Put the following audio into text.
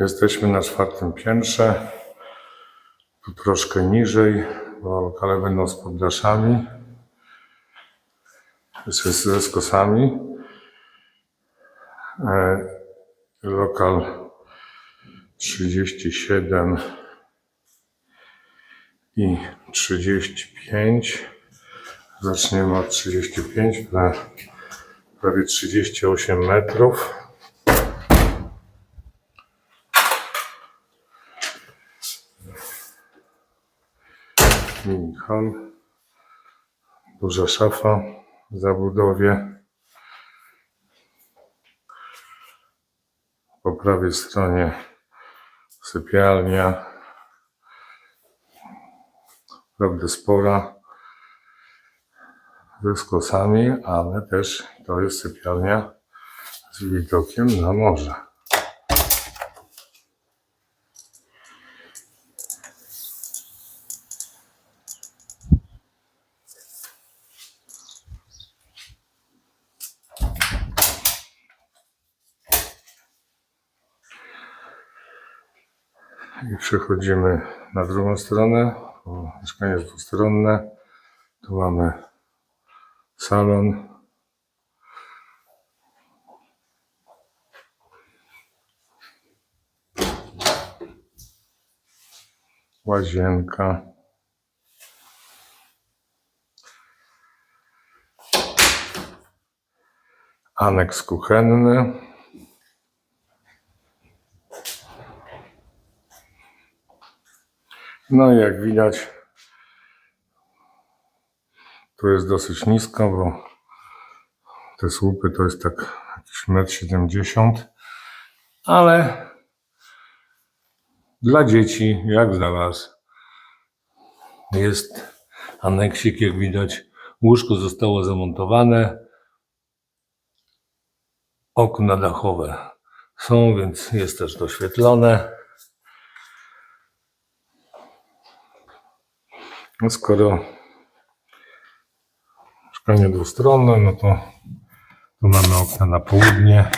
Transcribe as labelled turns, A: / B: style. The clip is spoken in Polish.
A: Jesteśmy na czwartym piętrze. Tu troszkę niżej, bo lokale będą z poddaszami. Ze, skosami. E, lokal 37 i 35. Zaczniemy od 35, pra- prawie 38 metrów. Mini. Duża szafa w zabudowie. Po prawej stronie sypialnia. Naprawdę spora. Ze skosami, ale też to jest sypialnia z widokiem na morze. I przechodzimy na drugą stronę. Mieszkanie jest dwustronne. Tu mamy salon. Łazienka. Aneks kuchenny. No i jak widać, tu jest dosyć nisko, bo te słupy to jest tak jakiś 1,70 m, ale dla dzieci, jak dla Was, jest aneksik, jak widać. Łóżko zostało zamontowane. Okna dachowe są, więc jest też doświetlone. No skoro mieszkanie dwustronne, no to tu mamy okna na południe.